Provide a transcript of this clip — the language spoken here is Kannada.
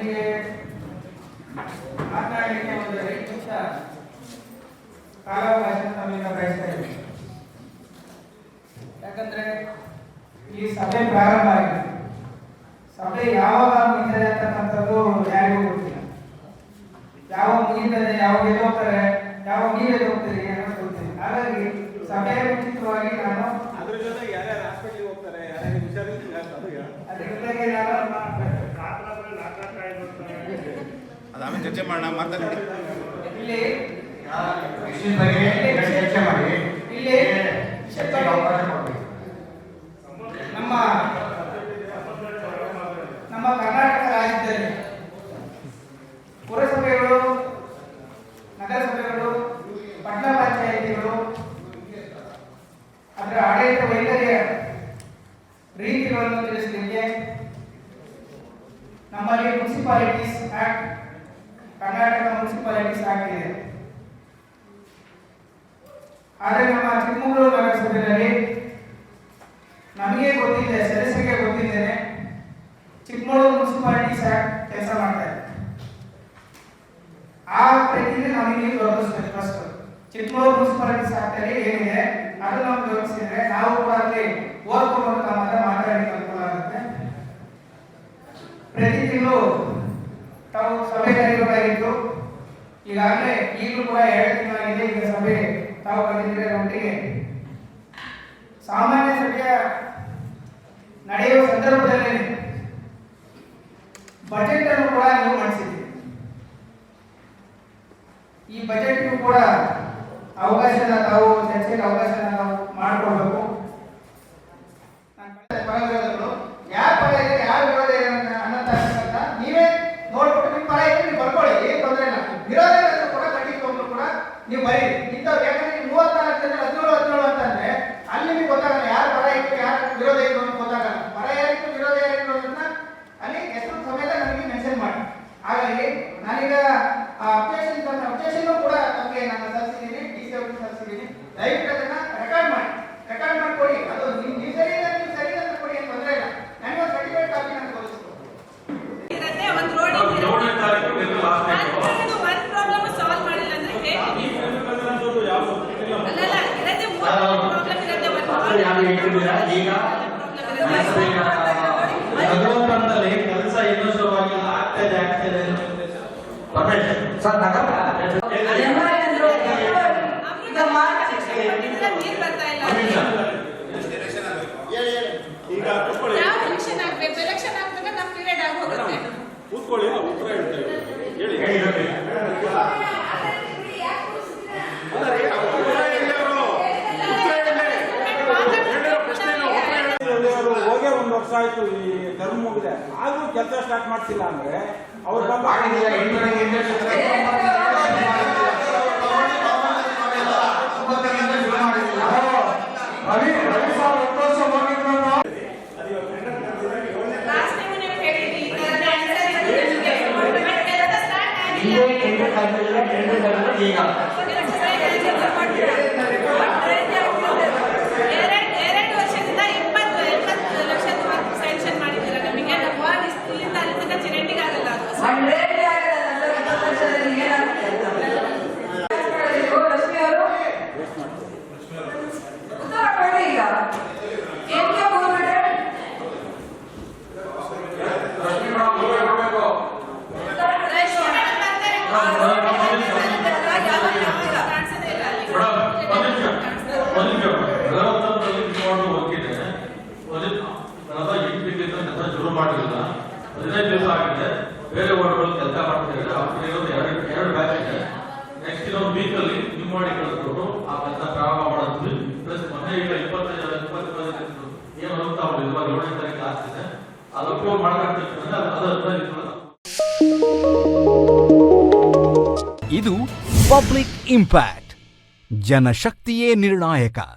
ನನಗೆ ಮಾತನಾಡಲಿಕ್ಕೆ ಒಂದು ಐದು ನಿಮಿಷ ಕಾಲಾವಕಾಶ ತಮ್ಮಿಂದ ಬಯಸ್ತಾ ಇದ್ದೀನಿ ಯಾಕಂದ್ರೆ ಈ ಸಭೆ ಪ್ರಾರಂಭ ಆಗಿದೆ ಸಭೆ ಯಾವಾಗ ಮುಗಿತದೆ ಅಂತಕ್ಕಂಥದ್ದು ಯಾರಿಗೂ ಗೊತ್ತಿಲ್ಲ ಯಾವ ಮುಗಿತದೆ ಯಾವಾಗ ಎದ್ದು ಹೋಗ್ತಾರೆ ಯಾವ ನೀವು ಎದ್ದು ಹೋಗ್ತೀರಿ ಅನ್ನೋದು ಗೊತ್ತಿಲ್ಲ ಹಾಗಾಗಿ ಸಭೆಯ ಮುಂಚಿತವಾಗಿ ನಾನು ಅದ್ರ ಜೊತೆ ಯಾರ್ಯಾರು ಹಾಸ್ಪಿಟ್ಲಿಗೆ ಹೋಗ್ತಾರೆ ಯಾರ್ಯಾರು ಹುಷಾರಿಲ್ಲ ಅದು ಹೇಳು. ಅದ್ರ ಜೊತೆಗೆ ನಾನು ಆಮೇಲೆ ಚರ್ಚೆ ಮಾಡೋಣ ಮಾತಾಡಿ. ಇಲ್ಲಿ ವಿಷಯದ ಬಗ್ಗೆ ಚರ್ಚೆ ಮಾಡಿ. ಇಲ್ಲಿ ಚರ್ಚೆಗೆ ಅವಕಾಶ ಕೊಡಬೇಕು. ನಮ್ಮ ನಮ್ಮ ಕರ್ನಾಟಕ ರಾಜ್ಯದಲ್ಲಿ ಪುರಸಭೆಗಳು ನಗರಸಭೆಗಳು ಪಟ್ಟಣ ಪಂಚಾಯಿತಿಗಳು ಅದರ ಆಡಳಿತ ವೈಖರಿಯ ರೀತಿಗಳನ್ನು ತಿಳಿಸಲಿಕ್ಕೆ ನಮ್ಮಲ್ಲಿ ಮುನ್ಸಿಪಾಲಿಟೀಸ್ ಆಕ್ಟ್ ಕರ್ನಾಟಕ ಮುನ್ಸಿಪಾಲಿಟೀಸ್ ಆಗಿದೆ ಆದರೆ ನಮ್ಮ ಚಿಕ್ಕಮಗಳೂರು ನಗರಸಭೆಯಲ್ಲಿ ನಮಗೆ ಗೊತ್ತಿದೆ, ಸದಸ್ಯರಿಗೆ ಗೊತ್ತಿದ್ದೇನೆ, ಚಿಕ್ಕಮಗಳೂರು ಮುನ್ಸಿಪಾಲಿಟೀಸ್ ಕೆಲಸ ಮಾಡ್ತಾರೆ ಆ ಪ್ರತಿನಿಧಿ ನಮಗೆ ಗೌರವಿಸಬೇಕು ಫಸ್ಟ್ ಚಿಕ್ಕಮಗಳೂರು ಮುನ್ಸಿಪಾಲಿಟೀಸ್ ಅಲ್ಲಿ ಏನಿದೆ ಅದನ್ನು ನಾವು ಗೌರವಿಸಿದ್ರೆ ನಾವು ಕೂಡ ಅಲ್ಲಿ ಓದ್ಕೊಂಡು ಮಾತಾಡಲಿಕ್ಕೆ ಅನುಕೂಲ ಆಗುತ್ತೆ ಪ್ರತಿ ತಿಂಗಳು ಸಭೆ ಕರೆಯಬೇಕಾಗಿತ್ತು ಈಗಾಗಲೇ ಈಗಲೂ ಕೂಡ ಎರಡು ತಿಂಗಳಾಗಿದೆ ಈಗ ಸಭೆ. ತಾವು ಕರೆದಿದ್ರೆ ಒಟ್ಟಿಗೆ ಸಾಮಾನ್ಯ ಸಭೆಯ ನಡೆಯುವ ಸಂದರ್ಭದಲ್ಲಿ ಬಜೆಟ್ ಅನ್ನು ಕೂಡ ನೀವು ಮಂಡಿಸಿದ್ದೀರಿ. ಈ ಬಜೆಟ್ಗೂ ಕೂಡ ಅವಕಾಶನ ತಾವು, ಚರ್ಚೆಗೆ ಅವಕಾಶನ ನಾವು ಮಾಡಿಕೊಡ್ಬೇಕು. ಯಾರ ಪರ ಇದೆ, ಯಾರ ವಿರೋಧ ಇದೆ ಅಂತ ನೀವೇ ನೋಡ್ಬಿಟ್ಟು ನಿಮ್ಮ ಪರ ಇದ್ರೆ ಒಂದ್ ಯಾರು ಹೇಳ್ತಿದ್ದೀರಾ? ಈಗ? ಭಗವಂತನಲ್ಲಿ ಕೆಲಸ ಇನ್ನೂ ಶುರುವಾಗಿಲ್ಲ ಆಗ್ತದೆ ಆಗ್ತದೆ ಸರ್ ನಗರ? ನೀರ್ ಬರ್ತಾ ಇಲ್ಲ ಈಗ ಕೂತ್ಕೊಳ್ಳಿ. ಯಾವ ಎಲೆಕ್ಷನ್ ಆಗ್ಬೇಕು. ಎಲೆಕ್ಷನ್ ಆಗ್ಬೇಕು ನಮ್ಮ ಪೀರಿಯಡ್ ಆಗಿ ಹೋಗುತ್ತೆ. ಕೂತ್ಕೊಳ್ಳಿ ಉತ್ತರ ಹೇಳ್ತೇವೆ ಹೇಳಿ ಅಲ್ಲ ರೀ, ಅವ್ರು ಉತ್ತರ ಹೇಳಿ ಅವರು. ಉತ್ತರ ಹೇಳಿ. ಹೇಳಿರೋ ಪ್ರಶ್ನೆಗೆ ಉತ್ತರ ಹೇಳಿ. ಅವರು ಹೋಗೇ ಒಂದು ವರ್ಷ ಆಯ್ತು ಈ ಟರ್ಮ್ ಮುಗಿದೆ. ಆದ್ರೂ ಕೆಲಸ ಸ್ಟಾರ್ಟ್ ಮಾಡ್ತಿಲ್ಲ ಅಂದ್ರೆ ಅವ್ರು ಬಂದು ಶುರು ಮಾಡಲಿಲ್ಲ ಹದಿನೈದು ದಿವಸ ಆಗಿದೆ. ಬೇರೆ ವಾರ್ಡ್ಗಳು ಕೆಲಸ ಮಾಡ್ತಿದ್ದಾರೆ. ಎರಡು ಎರಡು ಬ್ಯಾಚ್ ಇದೆ. ನೆಕ್ಸ್ಟ್ ಇನ್ನೊಂದು ವೀಕ್ ಅಲ್ಲಿ ನಿಮ್ಮ ಮಾಡಿ ಕಳಿಸ್ಬಿಟ್ಟು ಆ ಕೆಲಸ ಪ್ರಾರಂಭ ಮಾಡಿದ್ವಿ ಪ್ಲಸ್ ಮೊನ್ನೆ ಈಗ ಇಪ್ಪತ್ತೈದು ಏನು ಏಳನೇ ತಾರೀಕು ಆಗ್ತಿದೆ ಇದು. ಪಬ್ಲಿಕ್ ಇಂಪ್ಯಾಕ್ಟ್ ಜನಶಕ್ತಿಯೇ ನಿರ್ಣಾಯಕ.